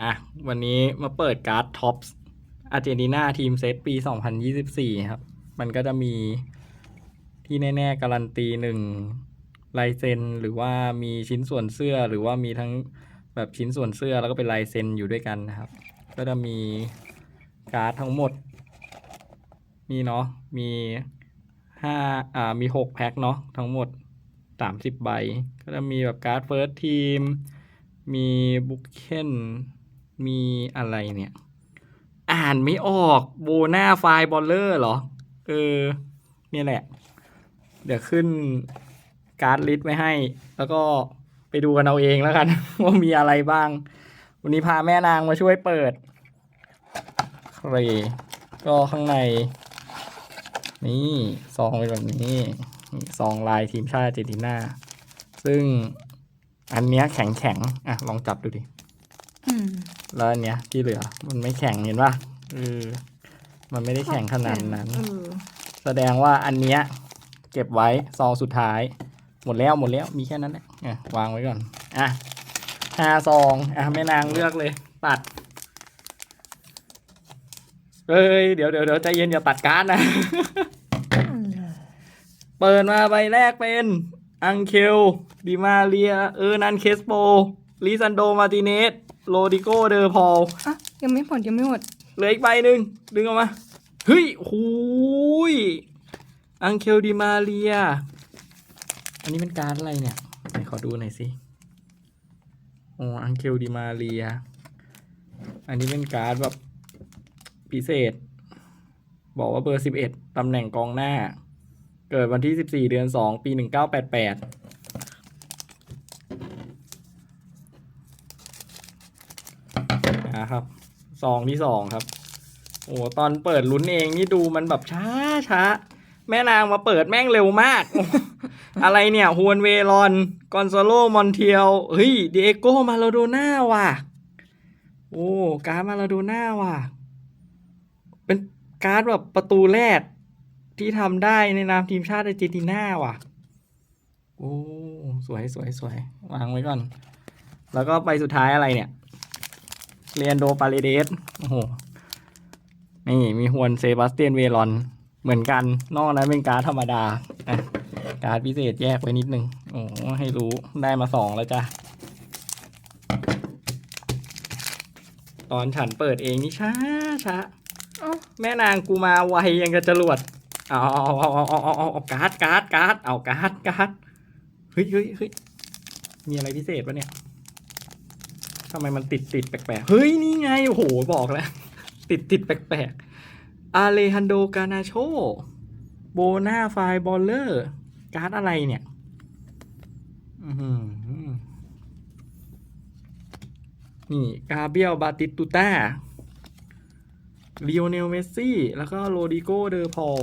อะ วันนี้มาเปิดการ์ดท็อปส์อาร์เจนตินาทีมเซตปี 2024 ครับ มันก็จะมีที่แน่ ๆ การันตีหนึ่งลายเซ็นหรือว่ามีชิ้นส่วนเสื้อหรือว่ามีทั้งแบบชิ้นส่วนเสื้อแล้วก็เป็นลายเซ็นอยู่ด้วยกันนะครับ ก็จะมีการ์ดทั้งหมด นี่เนาะมีห้าอ่ามีหกแพ็คเนาะทั้งหมดสามสิบใบ ก็จะมีแบบการ์ดเฟิร์สทีมมีบุคเคน มีอะไรเนี่ย อ่านไม่ออกโบนาไฟบอลเลอร์เหรอ เออเนี่ยแหละ เดี๋ยวขึ้นการ์ดลิสต์ไว้ให้ แล้วก็ไปดูกันเอาเองแล้วกัน ว่ามีอะไรบ้าง วันนี้พาแม่นางมาช่วยเปิดเครก็ข้างใน นี่ซองเป็นแบบนี้ซองลายทีมชาติเจนตินาซึ่งอันเนี้ยแข็งแข็งอะ ลองจับดูดิ อืม แล้วอันเนี้ยที่เหลือ มันไม่แข็งเห็นปะเออมันไม่ได้แข็งขนาดนั้น เออแสดงว่าอันเนี้ยเก็บไว้ซองสุดท้าย หมดแล้วหมดแล้วมีแค่นั้นแหละอะวางไว้ก่อนอะห้าซองอะแม่นางเลือกเลย ตัดเอ้ยเดี๋ยวเดี๋ยวเดี๋ยวใจเย็นอย่าตัดการ์ดนะ เปิดมาใบแรกเป็น อังเคลดิมาเรีย เออร์นันเคสโปลิซันโด มาติเนส โรดิโกเดอร์พอลอะยังไม่หมดยังไม่หมดเหลืออีกใบหนึ่งดึงออกมา เฮ้ยหูยอังเคลดิมาเรีย อันนี้เป็นการดอะไรเนี่ยไหนขอดูหน่อยสิโอ้อังเคลดิมาเรีย อันนี้เป็นการดแบบพิเศษ บอกว่าเบอร์สิบเอ็ดตำแหน่งกองหน้า เกิดวันที่สิบสี่เดือนสองปีหนึ่งเก้าแปดแปด นะครับซองที่สองครับ โอ้ตอนเปิดลุ้นเองนี่ดูมันแบบช้าช้าแม่นางมาเปิดแม่งเร็วมาก อะไรเนี่ยฮวนเวรอน กอนซาโลมอนเทียลเฮ้ยเดเอโกมาลาโดน่าว่ะ โอ้การ์ดมาลาโดน่าว่ะ เป็นการ์ดแบบประตูแรกที่ทำได้ในนามทีมชาติอาร์เจนตินาว่ะ โอ้ สวยสวยสวยวางไว้ก่อน แล้วก็ไปสุดท้ายอะไรเนี่ย เรียนโดปาเลเดสโอ้โห นี่มีฮวนเซบาสเตียนเวลอน เหมือนกัน นอกนั้นเป็นการธรรมดาการ์ดพิเศษแยกไว้นิดนึง โอ้ให้รู้ได้มาสองแล้วจ้ะ ตอนฉันเปิดเองนี่ช้าช้าแม่นางกูมาไวยังกะจรวดเอาเอาเอาเอาเอาเอาเอาการ์ดการ์ดการ์ดเอาการ์ดการ์ดเฮ้ยเฮ้ยเฮ้ยมีอะไรพิเศษปะเนี่ย ทำไมมันติดติดแปลกๆ เฮ้ย นี่ไง โอ้โห บอกแล้ว ติดติดแปลกๆ อาเลฮันโดกานาโช โบนาไฟบอลเลอร์ การ์ดอะไรเนี่ยอือหือนี่ กาเบียล บาติตุต้าลีโอเนล เมสซี่ แล้วก็โรดิโกเดอพอล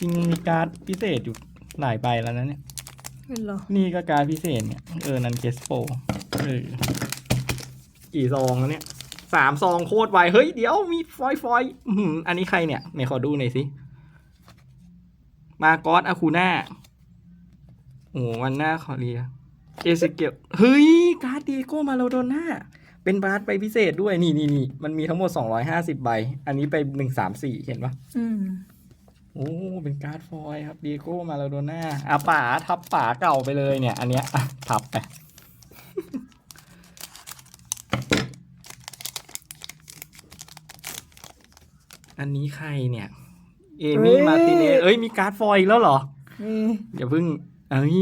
จริงมีการ์ดพิเศษอยู่หลายใบแล้วนะเนี่ย เป็นเหรอนี่ก็การดพิเศษเนี่ย เออ นันเกสโปเออกี่ซองแล้วเนี่ยสามซองโคตรไว เฮ้ย เดี๋ยวมีฟอยฟอยอื้อหืออันนี้ใครเนี่ยไหนขอดูหน่อยสิ มาโกอสอาคูน่าโอ้วันหน้าขอเรียเอสเกลเฮ้ย การ์ดดีโก้มาโลโดน่าเป็นบาร์ไปพิเศษด้วย นี่นี่นี่มันมีทั้งหมด250ใบ อันนี้ไป134เห็นปะอืม โอ้เป็นการ์ดฟอยล์ครับดีโก้มาลาโดน่าอะป๋าทับป๋าเก่าไปเลยเนี่ย อันเนี้ยอะทับไปอันนี้ใครเนี่ย เอมี่มาติเนสเอ้ยมีการ์ดฟอยล์อีกแล้วเหรอนี่อย่าเพิ่งเอ้ย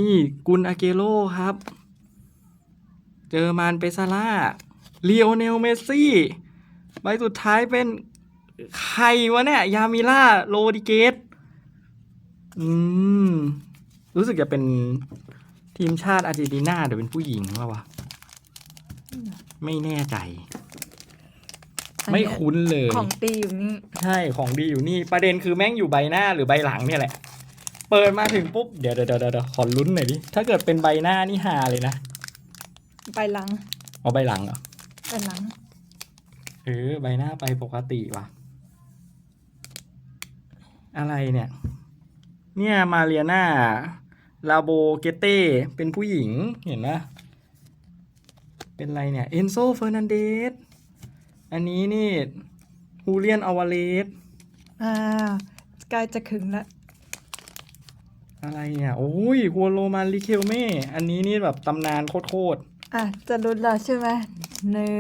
กุนอาเกโรครับ เจอมานเปซาร่าเลโอเนลเมสซี่ใบสุดท้ายเป็น ใครวะเนี่ย ยามิล่าโรดิเกสอืม รู้สึกจะเป็นทีมชาติอาร์เจนตินาแต่เป็นผู้หญิงว่าวะ ไม่แน่ใจ ไม่คุ้นเลย ของตีอยู่นี่ ใช่ของดีอยู่นี่ ประเด็นคือแม่งอยู่ใบหน้าหรือใบหลังเนี่ยแหละ เปิดมาถึงปุ๊บ เดี๋ยวเดี๋ยวเดี๋ยวเดี๋ยวขอลุ้นหน่อยดิ ถ้าเกิดเป็นใบหน้านี่ฮาเลยนะ ไปหลัง เอาใบหลังเหรอ ไปหลัง เออใบหน้าไปปกติว่ะ อะไรเนี่ย เนี่ยมาเรียนาลาโบเกเต้เป็นผู้หญิงเห็นไหมเป็นไรเนี่ย เอนโซเฟอร์นันเดสอันนี้นี่ฮูเลียนอวาเลสอ่าใกล้จะขึงละ อะไรเนี่ย โอ้ยฮัวโลมาริเคลเม่อันนี้นี่แบบตำนานโคตรอะ จะลุ้นแล้วใช่ไหมหนึ่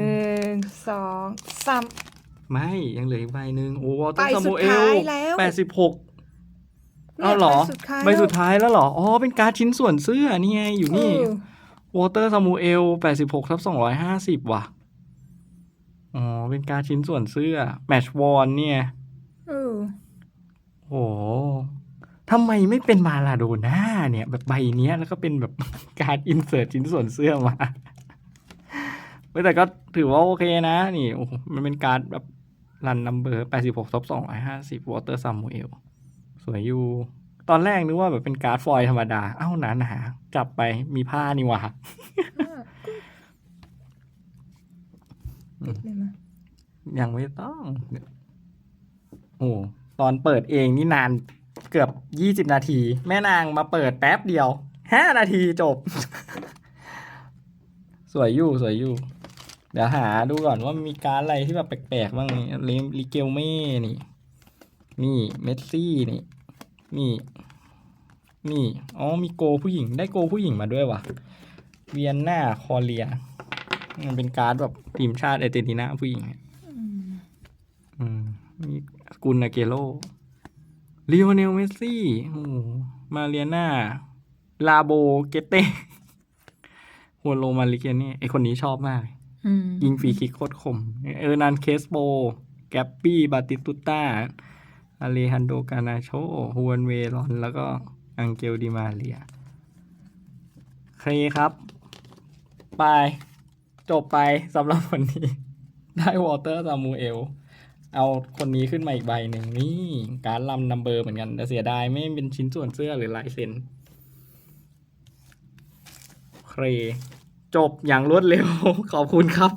งสองสามๆ ไม่ยังเหลืออีกใบหนึ่งโอ้วอเตอใบร์ซาสุมูดเอท้าลยแล้วแปดสิบหกนี่ยเอาเหรอใบสุดท้ายใบสุดท้ายแล้วเหรออ๋อเป็นการ์ดชิ้นส่วนเสื้อนี่ไงอยู่นี่ เออวอเตอร์ซามูเอลแปดสิบหกทับสองร้อยห้าสิบว่ะ อ๋อ เป็นการดชิ้นส่วนเสื้อ แมชวอนเนี่ย เออโอ้โหทำไมไม่เป็นมาลาโดน่าเนี่ย แบบใบเนี้ย แล้วก็เป็นแบบ การดอินเสิร์ตชิ้นส่วนเสื้อมาเว้ยแต่ก็ถือว่าโอเคนะ นี่โอ้โหมันเป็นการดแบบ รันนัมเบอร์แปดสิบหกทับสองร้อยห้าสิบวอเตอร์ซามูเอลสวยอยู่ ตอนแรกนึกว่าแบบเป็นการ์ดฟอยล์ธรรมดา เอ้าหนาหนาๆจับไปมีผ้านี่หว่าปิดเลยมายังไม่ต้อง โอ้ตอนเปิดเองนี่นานเกือบยี่สิบนาที แม่นางมาเปิดแป๊บเดียวห้านาทีจบ สวยอยู่ สวยอยู่ เดี๋ยวหาดูก่อนว่ามีการอะไรที่แบบแปลกๆบ้างนี่ลิลิเกลเม่นี่ นี่ เมสซี่นี่ นี่ นี่ อ๋อ มีโกผู้หญิง ได้โกผู้หญิงมาด้วยว่ะเวียนหน้าคอเรีย มันเป็นการ์ดแบบทีมชาติอเจนตินาผู้หญิง อืมอืมมีกุนาเกโลลีโอเนลเมสซี่ โอ้มาเรียนาลาโบเกเต้หัวโลมาลิเกนี่ไอคนนี้ชอบมาก ยิงฟรีคิกโคตรคม เออร์นันเคสโบ แกปปี้บาติตุต้าอเลฮันโดกานาโชฮวนเวรอน แล้วก็อังเกลดิมาเรียโอเคครับ ไป จบไปสำหรับวันนี้ ได้วอเตอร์ซามูเอล เอาคนนี้ขึ้นมาอีกใบหนึ่งนี่ การลำนัมเบอร์เหมือนกันแต่เสียดายไม่เป็นชิ้นส่วนเสื้อหรือลายเซ็นเค จบอย่างรวดเร็ว ขอบคุณครับ